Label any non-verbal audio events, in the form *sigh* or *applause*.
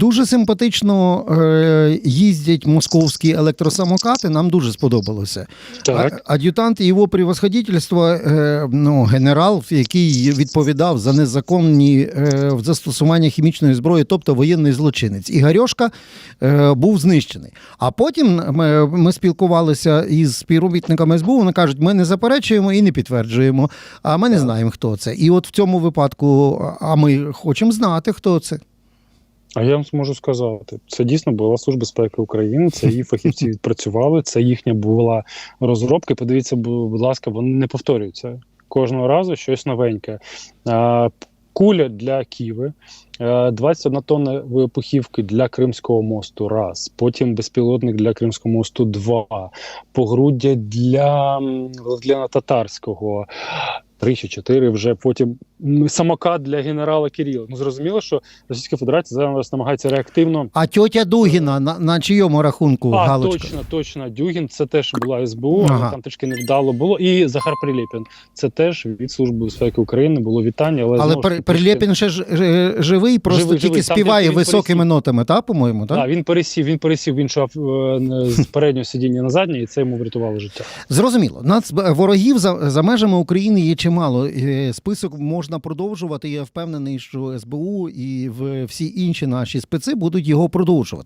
Дуже симпатично е, їздять московські електросамокати. Нам дуже сподобалося. Так. А- Ад'ютант і його превосходительство, е, ну, генерал, який відповідав за незаконні е, застосування хімічної зброї, тобто воєнний злочинець. Ігорьошка е, був знищений. А потім ми, ми спілкувалися із співробітниками СБУ. Вони кажуть, ми не заперечуємо і не підтверджуємо, а ми не знаємо, хто це. І от в цьому випадку, а ми хочемо знати, хто це. А я вам можу сказати, це дійсно була служба безпеки України. Це її фахівці *laughs* відпрацювали. Це їхня була розробка. Подивіться, будь ласка, вони не повторюються кожного разу щось новеньке. Куля для е, 21 тонна вибухівки для Кримського мосту. Раз, потім безпілотник для Кримського мосту. Два, погруддя для Владлена Татарського. Три чи чотири вже потім самокат для генерала Кирила. Ну зрозуміло, що Російська Федерація зараз намагається реактивно. А тьотя Дугіна на, на чийому рахунку А, галочка? точно, точно. Дюгін це теж була СБУ, Ага. але там трішки невдало було. І Захар Прилєпін. Це теж від Служби безпеки України було вітання. Але, Але знову Прилєпін ще ж е, живий, просто Живий, тільки живий. Співає він високими пересів. нотами, та, по-моєму, так? Так, він пересів, він пересів, він шов е, з *laughs* переднього сидіння на заднє, і це йому врятувало життя. Зрозуміло. Нас ворогів за, за межами України є чимало. Е, Список можна продовжувати. Я впевнений, що СБУ і всі інші наші специ будуть його продовжувати.